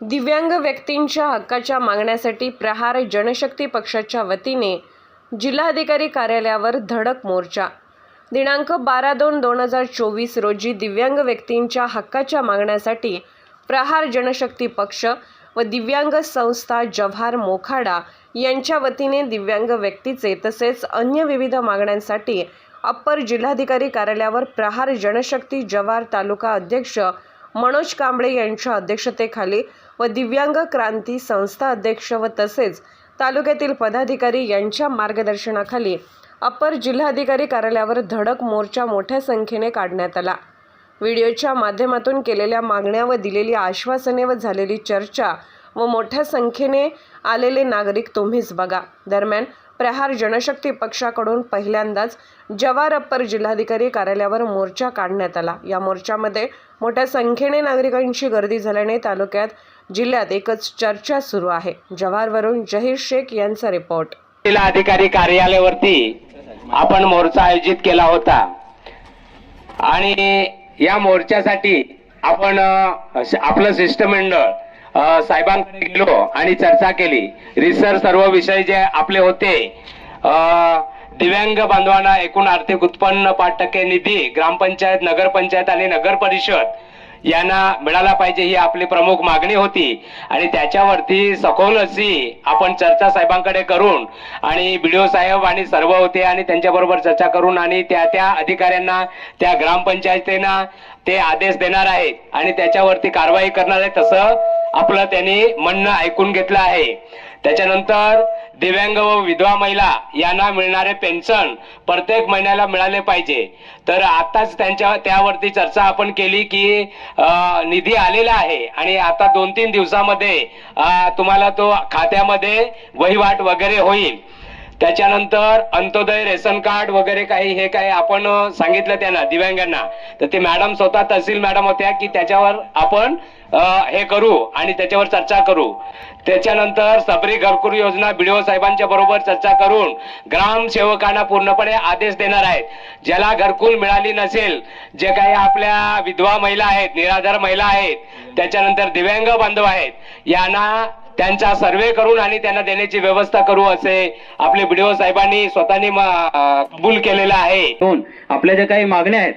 दिव्यांग व्यक्तींच्या हक्काच्या मागण्यासाठी प्रहार जनशक्ती पक्षाच्या वतीने जिल्हाधिकारी कार्यालयावर धडक मोर्चा. दिनांक बारा दोन दोन हजार चोवीस रोजी दिव्यांग व्यक्तींच्या हक्काच्या मागण्यासाठी प्रहार जनशक्ती पक्ष व दिव्यांग संस्था जव्हार मोखाडा यांच्या वतीने दिव्यांग व्यक्तीचे तसेच अन्य विविध मागण्यांसाठी अप्पर जिल्हाधिकारी कार्यालयावर प्रहार जनशक्ती जव्हार तालुका अध्यक्ष मनोज कांबळे यांच्या अध्यक्षतेखाली व दिव्यांग क्रांती संस्था अध्यक्ष व तसेच तालुक्यातील पदाधिकारी यांच्या मार्गदर्शनाखाली अप्पर जिल्हाधिकारी कार्यालयावर धडक मोर्चा मोठ्या संख्येने काढण्यात आला. व्हिडिओच्या माध्यमातून केलेल्या मागण्या व दिलेली आश्वासने व झालेली चर्चा व मोठ्या संख्येने आलेले नागरिक तुम्हीच बघा. दरम्यान प्रहार जनशक्ती पक्षाकडून पहिल्यांदाच जवार अप्पर जिल्हाधिकारी कार्यालयावर मोर्चा काढण्यात आला. या मोर्चामध्ये मोठ्या संख्येने नागरिकांची गर्दी झाल्याने तालुक्यात जिल्ह्यात एकच चर्चा सुरू आहे. जव्हारवरून जहीर शेख यांचा रिपोर्ट. जिल्हाधिकारी कार्यालयावरती आपण मोर्चा आयोजित केला होता. आणि या मोर्चासाठी आपण आपलं शिष्टमंडळ साहेबांकडे गेलो आणि चर्चा केली. रिसर्च सर्व विषय जे आपले होते दिव्यांग बांधवांना एकूण आर्थिक उत्पन्न पाच टक्के निधी ग्रामपंचायत नगरपंचायत आणि नगर परिषद यांना मिळाला पाहिजे ही आपली प्रमुख मागणी होती. आणि त्याच्यावरती सखोल अशी आपण चर्चा साहेबांकडे करून आणि बीडीओ साहेब आणि सर्व होते आणि त्यांच्याबरोबर चर्चा करून आणि त्या त्या अधिकाऱ्यांना त्या ग्रामपंचायतींना ते आदेश देणार आहेत. आणि त्याच्यावरती कारवाई करणार आहे तसं आपलं त्यांनी म्हणणं ऐकून घेतलं आहे. त्याच्यानंतर दिव्यांग व विधवा महिला यांना मिळणारे पेन्शन प्रत्येक महिन्याला मिळाले पाहिजे. तर आताच त्यांच्या त्यावरती चर्चा आपण केली की निधी आलेला आहे आणि आता दोन तीन दिवसामध्ये तुम्हाला तो खात्यामध्ये वहिवाट वगैरे होईल. त्याच्यानंतर अंत्योदय रेशन कार्ड वगैरे काही हे काही आपण सांगितलं त्यांना दिव्यांगांना. तर ते मॅडम स्वतः तहसील मॅडम होत्या की त्याच्यावर आपण हे करू आणि त्याच्यावर चर्चा करू. त्याच्यानंतर सबरी घरकुल योजना बीडीओ साहेबांच्या बरोबर चर्चा करून ग्रामसेवकांना पूर्णपणे आदेश देणार आहेत. ज्याला घरकुल मिळाली नसेल जे काही आपल्या विधवा महिला आहेत निराधार महिला आहेत त्याच्यानंतर दिव्यांग बांधव आहेत यांना त्यांचा सर्वे करून आणि त्यांना देण्याची व्यवस्था करू असे आपले बीडीओ साहेबांनी स्वतःनी म- अं, कबूल केलेलं आहे. आपल्या ज्या काही मागण्या आहेत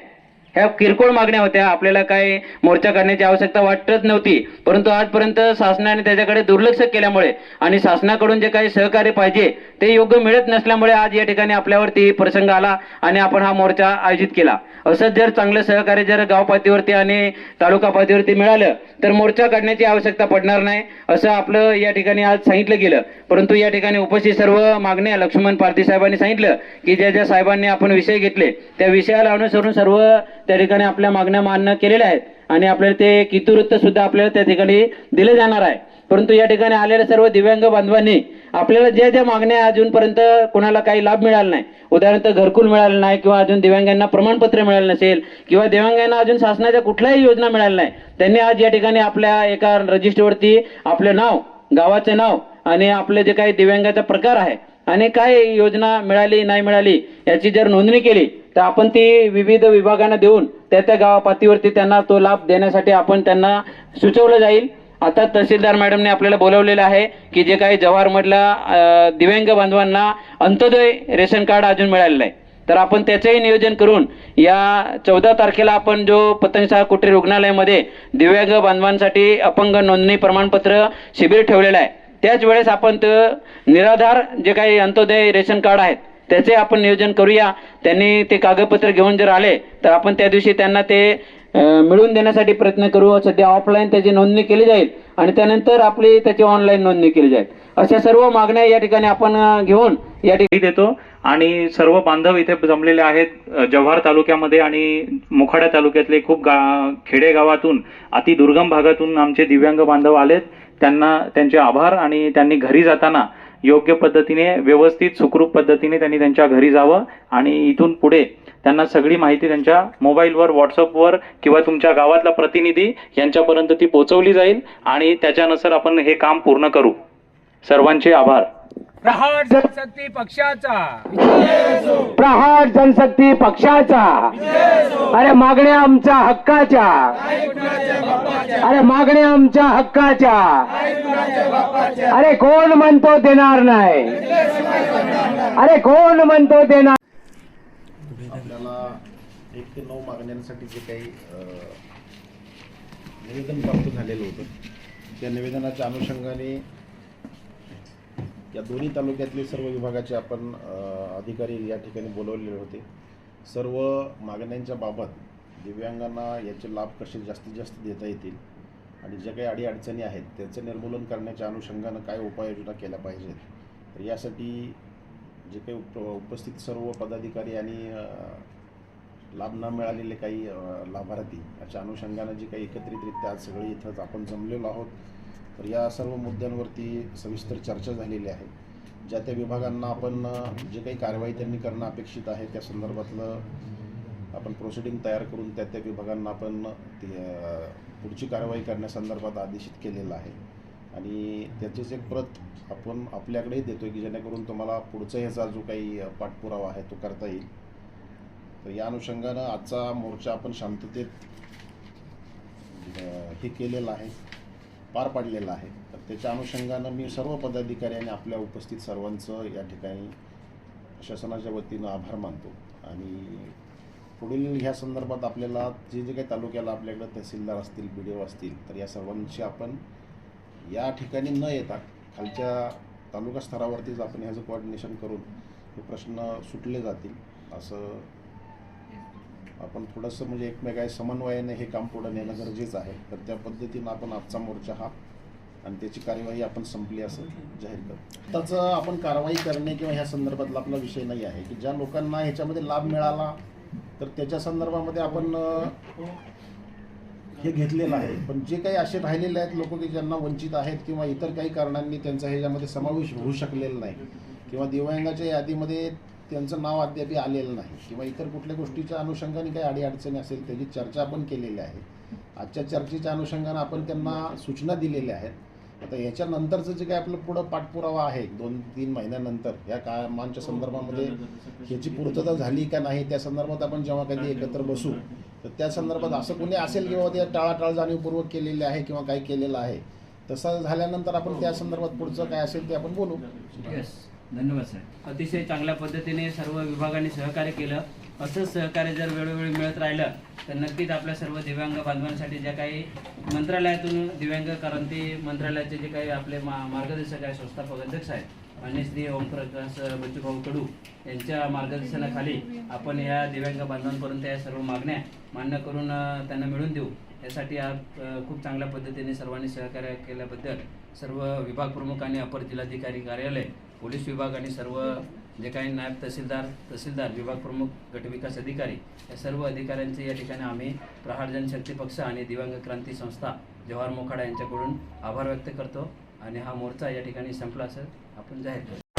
ह्या किरकोळ मागण्या होत्या. आपल्याला काही मोर्चा काढण्याची आवश्यकता वाटत नव्हती. परंतु आजपर्यंत शासनाने त्याच्याकडे दुर्लक्ष केल्यामुळे आणि शासनाकडून जे काही सहकार्य पाहिजे ते योग्य मिळत नसल्यामुळे आज या ठिकाणी आपल्यावरती प्रसंग आला आणि आपण हा मोर्चा आयोजित केला. असंच जर चांगलं सहकार्य जर गाव पातळीवरती आणि तालुका पातळीवरती मिळालं तर मोर्चा काढण्याची आवश्यकता पडणार नाही असं आपलं या ठिकाणी आज सांगितलं गेलं. परंतु या ठिकाणी उपस्थित सर्व मागण्या लक्ष्मण पारधी साहेबांनी सांगितलं की ज्या ज्या साहेबांनी आपण विषय घेतले त्या विषयाला अनुसरून सर्व त्या ठिकाणी आपल्या मागण्या मान्य केलेल्या आहेत. आणि आपल्याला ते कितुवृत्त सुद्धा आपल्याला त्या ठिकाणी दिले जाणार आहे. परंतु या ठिकाणी आलेल्या सर्व दिव्यांग बांधवांनी आपल्याला ज्या ज्या मागण्या अजूनपर्यंत कोणाला काही लाभ मिळाला नाही. उदाहरणार्थ घरकुल मिळालं नाही किंवा अजून दिव्यांगांना प्रमाणपत्र मिळालं नसेल किंवा दिव्यांगांना अजून शासनाच्या कुठल्याही योजना मिळाल्या नाही. त्यांनी आज या ठिकाणी आपल्या एका रजिस्टरवरती आपलं नाव गावाचे नाव आणि आपले जे काही दिव्यांगाचा प्रकार आहे आणि काय योजना मिळाली नाही मिळाली याची जर नोंदणी केली तर आपण ती विविध विभागांना देऊन त्या त्या गावापातीवरती त्यांना तो लाभ देण्यासाठी आपण त्यांना सुचवलं जाईल. आता तहसीलदार मॅडमने आपल्याला बोलवलेलं आहे की जे काही जव्हारमधल्या दिव्यांग बांधवांना अंत्योदय रेशन कार्ड अजून मिळालेलं आहे. तर आपण त्याचंही नियोजन करून या चौदा तारखेला आपण जो पतंगशाह कुटीर रुग्णालयामध्ये दिव्यांग बांधवांसाठी अपंग नोंदणी प्रमाणपत्र शिबिर ठेवलेलं आहे. त्याच वेळेस आपण निराधार जे काही अंत्योदय रेशन कार्ड आहेत त्याचे आपण नियोजन करूया. त्यांनी ते कागदपत्र घेऊन जर आले तर आपण त्या दिवशी त्यांना ते मिळवून देण्यासाठी प्रयत्न करू. सध्या ऑफलाईन त्याची नोंदणी केली जाईल आणि त्यानंतर आपली त्याची ऑनलाईन नोंदणी केली जाईल. अशा सर्व मागण्या या ठिकाणी आपण घेऊन या ठिकाणी देतो. आणि सर्व बांधव इथे जमलेले आहेत जव्हार तालुक्यामध्ये आणि मोखाडा तालुक्यातले खूप गा खेडेगावातून अति दुर्गम भागातून आमचे दिव्यांग बांधव आलेत. त्यांना त्यांचे आभार आणि त्यांनी घरी जाताना योग्य पद्धतीने व्यवस्थित सुखरूप पद्धतीने त्यांनी त्यांच्या घरी जावं आणि इथून पुढे त्यांना सगळी माहिती त्यांच्या मोबाईलवर व्हॉट्सअपवर किंवा तुमच्या गावातला प्रतिनिधी यांच्यापर्यंत ती पोहोचवली जाईल आणि त्याच्यानुसार आपण हे काम पूर्ण करू. सर्वांचे आभार. प्रहार जनशक्ती पक्षाचा. प्रहार जनशक्ती पक्षाचा. अरे मागण्या आमच्या हक्काच्या. अरे मागण्या आमच्या हक्काच्या. अरे कोण म्हणतो देणार नाही? अरे कोण म्हणतो देणार? आपल्याला एक ते नऊ मागण्यांसाठी जे काही निवेदन प्राप्त झालेलं होतं त्या निवेदनाच्या अनुषंगाने या दोन्ही तालुक्यातले सर्व विभागाचे आपण अधिकारी या ठिकाणी बोलवलेले होते. सर्व मागण्यांच्या बाबत दिव्यांगांना याचे लाभ कसे जास्तीत जास्त देता येतील आणि ज्या काही अडीअडचणी आहेत त्याचं निर्मूलन करण्याच्या अनुषंगानं काय उपाययोजना केल्या पाहिजेत? तर यासाठी जे काही उप उपस्थित सर्व पदाधिकारी आणि लाभ न मिळालेले काही लाभार्थी याच्या अनुषंगानं जी काही एकत्रितरित्या आज सगळे इथंच आपण जमलेलो आहोत तर या सर्व मुद्द्यांवरती सविस्तर चर्चा झालेली आहे. ज्या त्या विभागांना आपण जे काही कारवाई त्यांनी करणं अपेक्षित आहे त्या संदर्भातलं आपण प्रोसिडिंग तयार करून त्या त्या विभागांना आपण ते पुढची कारवाई करण्यासंदर्भात आदेशित केलेलं आहे. आणि त्याचीच एक प्रत आपण आपल्याकडेही देतो की जेणेकरून तुम्हाला पुढचा ह्याचा जो काही पाठपुरावा आहे तो करता येईल. तर या अनुषंगानं आजचा मोर्चा आपण शांततेत हे केलेलं आहे पार पाडलेलं आहे. तर त्याच्या अनुषंगानं मी सर्व पदाधिकारी आणि आपल्या उपस्थित सर्वांचं या ठिकाणी शासनाच्या वतीनं आभार मानतो. आणि पुढील ह्या संदर्भात आपल्याला जे जे काही तालुक्याला आपल्याकडे तहसीलदार असतील बी डी ओ असतील तर या सर्वांशी आपण या ठिकाणी न येता खालच्या तालुका स्तरावरतीच आपण ह्याचं कोऑर्डिनेशन करून हे प्रश्न सुटले जातील. असं आपण थोडंसं म्हणजे एकमेकाय समन्वयाने हे काम पुढं नेणं गरजेचं आहे. तर त्या पद्धतीनं आपण आजचा मोर्चा हा आणि त्याची कार्यवाही आपण संपली असं जाहीर करतो. त्याचं आपण कारवाई करणे किंवा ह्या संदर्भातला आपला विषय नाही आहे की ज्या लोकांना ह्याच्यामध्ये लाभ मिळाला तर त्याच्या संदर्भामध्ये आपण हे घेतलेलं आहे. पण जे काही असे राहिलेले आहेत लोक की ज्यांना वंचित आहेत किंवा इतर काही कारणांनी त्यांचा ह्याच्यामध्ये समावेश होऊ शकलेला नाही किंवा दिव्यांगाच्या यादीमध्ये त्यांचं नाव अद्याप आलेलं नाही किंवा इतर कुठल्या गोष्टीच्या अनुषंगाने काही अडीअडचणी असेल त्याची चर्चा आपण केलेली आहे. आजच्या चर्चेच्या अनुषंगाने आपण त्यांना सूचना दिलेल्या आहेत. आता याच्यानंतरचं जे काय आपलं पुढं पाठपुरावा आहे दोन तीन महिन्यानंतर या कामांच्या संदर्भामध्ये ह्याची पूर्तता झाली का नाही त्या संदर्भात आपण जेव्हा कधी एकत्र बसू तर त्या संदर्भात असं कोणी असेल किंवा ते टाळाटाळ जाणीवपूर्वक केलेले आहे किंवा काही केलेलं आहे तसं झाल्यानंतर आपण त्या संदर्भात पुढचं काय असेल ते आपण बोलू. येस धन्यवाद सर अतिशय चांगल्या पद्धतीने सर्व विभागांनी सहकार्य केलं. असंच सहकार्य जर वेळोवेळी मिळत राहिलं तर नक्कीच आपल्या सर्व दिव्यांग बांधवांसाठी ज्या काही मंत्रालयातून दिव्यांग क्रांती मंत्रालयाचे जे काही आपले मा मार्गदर्शक आहे संस्थापक अध्यक्ष आहेत मान्य श्री ओमप्रकाश बच्चूभाऊ कडू यांच्या मार्गदर्शनाखाली आपण या दिव्यांग बांधवांपर्यंत या सर्व मागण्या मान्य करून त्यांना मिळवून देऊ. यासाठी आज खूप चांगल्या पद्धतीने सर्वांनी सहकार्य केल्याबद्दल सर्व विभाग प्रमुख आणि अपर जिल्हाधिकारी कार्यालय पोलीस विभाग आणि सर्व जे काही नायब तहसीलदार तहसीलदार विभाग प्रमुख गटविकास अधिकारी या सर्व अधिकाऱ्यांचे या ठिकाणी आम्ही प्रहार जनशक्ती पक्ष आणि दिव्यांग क्रांती संस्था जवाहर मोखाडा यांच्याकडून आभार व्यक्त करतो. आणि हा मोर्चा या ठिकाणी संपला असं आपण जाहीर करतो.